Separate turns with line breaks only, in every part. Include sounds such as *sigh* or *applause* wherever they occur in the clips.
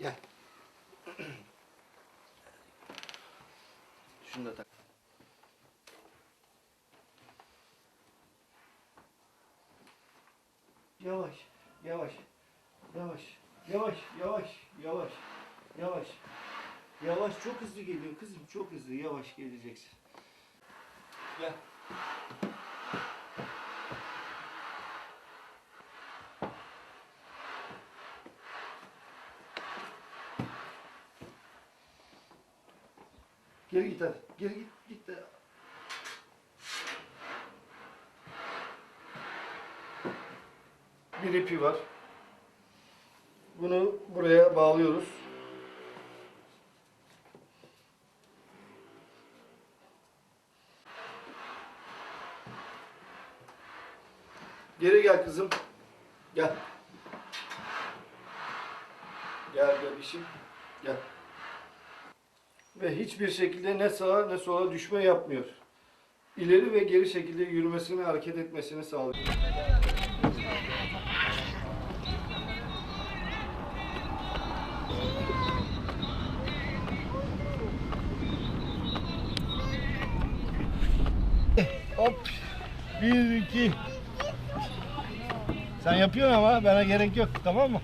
Gel. *clears throat* Şunu da tak. Yavaş, yavaş, yavaş, yavaş, yavaş, yavaş, yavaş. Yavaş, çok hızlı geliyor kızım, çok hızlı, yavaş geleceksin. Gel. Geri git hadi. Geri git. Git de. Bir ipi var. Bunu buraya bağlıyoruz. Geri gel kızım. Gel. Gel bebişim. Gel ve hiçbir şekilde ne sağa ne sola düşme yapmıyor. İleri ve geri şekilde yürümesini, hareket etmesini sağlıyor. Hop. Bir, iki. Sen yapıyorsun ama bana gerek yok. Tamam mı?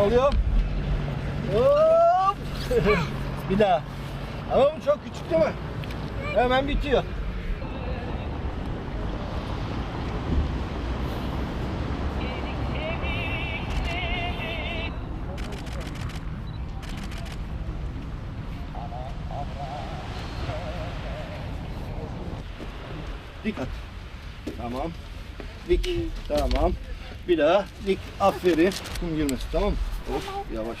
Oluyor. Hop. *laughs* bir daha. Ama bu çok küçük değil mi? Hemen bitiyor. Dikkat. Tamam. Dik. Tamam. Bir daha dik. Aferin. Kum girmesin tamam mı? Hop yavaş.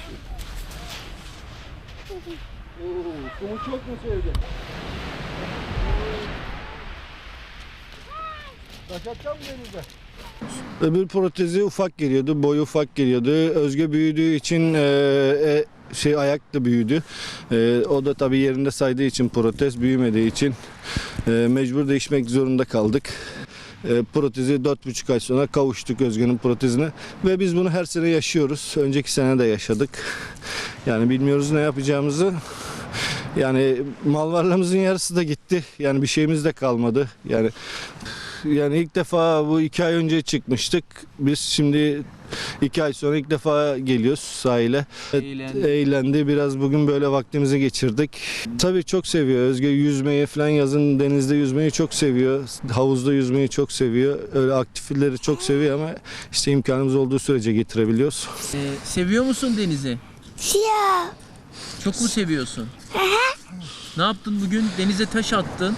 Oo, kumu çok mu sevdin? Taş atacak mı denize? Öbür protezi ufak geliyordu, boyu ufak geliyordu. Özge büyüdüğü için e, e, şey ayak da büyüdü. E, o da tabii yerinde saydığı için protez büyümediği için e, mecbur değişmek zorunda kaldık. E, protezi 4,5 ay sonra kavuştuk Özge'nin protezine ve biz bunu her sene yaşıyoruz. Önceki sene de yaşadık. Yani bilmiyoruz ne yapacağımızı. Yani mal varlığımızın yarısı da gitti. Yani bir şeyimiz de kalmadı. Yani yani ilk defa bu iki ay önce çıkmıştık. Biz şimdi iki ay sonra ilk defa geliyoruz sahile.
Eğlendi.
Eğlendi. Biraz bugün böyle vaktimizi geçirdik. Tabii çok seviyor. Özge yüzmeyi falan yazın denizde yüzmeyi çok seviyor. Havuzda yüzmeyi çok seviyor. Öyle aktifleri çok seviyor ama işte imkanımız olduğu sürece getirebiliyoruz.
Ee, seviyor musun denizi?
Siyah
Çok mu seviyorsun? Ne yaptın bugün? Denize taş attın.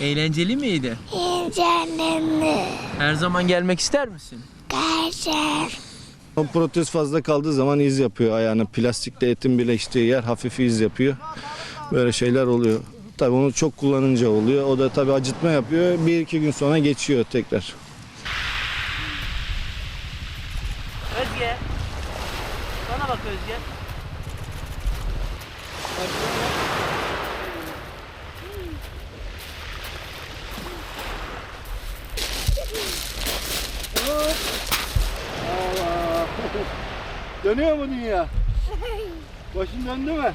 Eğlenceli miydi?
İncenemli.
Her zaman gelmek ister misin?
Gerçek.
O protez fazla kaldığı zaman iz yapıyor ayağına. Plastikle etin birleştiği yer hafif iz yapıyor. Böyle şeyler oluyor. Tabii onu çok kullanınca oluyor. O da tabii acıtma yapıyor. Bir iki gün sonra geçiyor tekrar.
Özge. Bana bak Özge.
Allah. Dönüyor mu dünya? Başın döndü mü?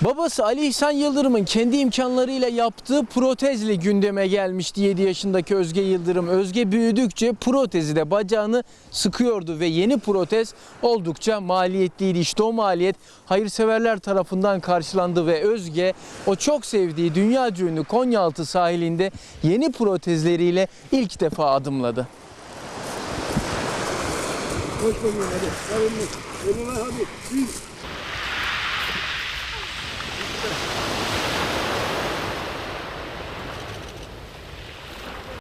Babası Ali İhsan Yıldırım'ın kendi imkanlarıyla yaptığı protezle gündeme gelmişti 7 yaşındaki Özge Yıldırım. Özge büyüdükçe protezi de bacağını sıkıyordu ve yeni protez oldukça maliyetliydi. İşte o maliyet hayırseverler tarafından karşılandı ve Özge o çok sevdiği dünya ünlü Konyaaltı sahilinde yeni protezleriyle ilk defa adımladı.
Koş bakayım hadi. Önüne. Önüne hadi. Bir.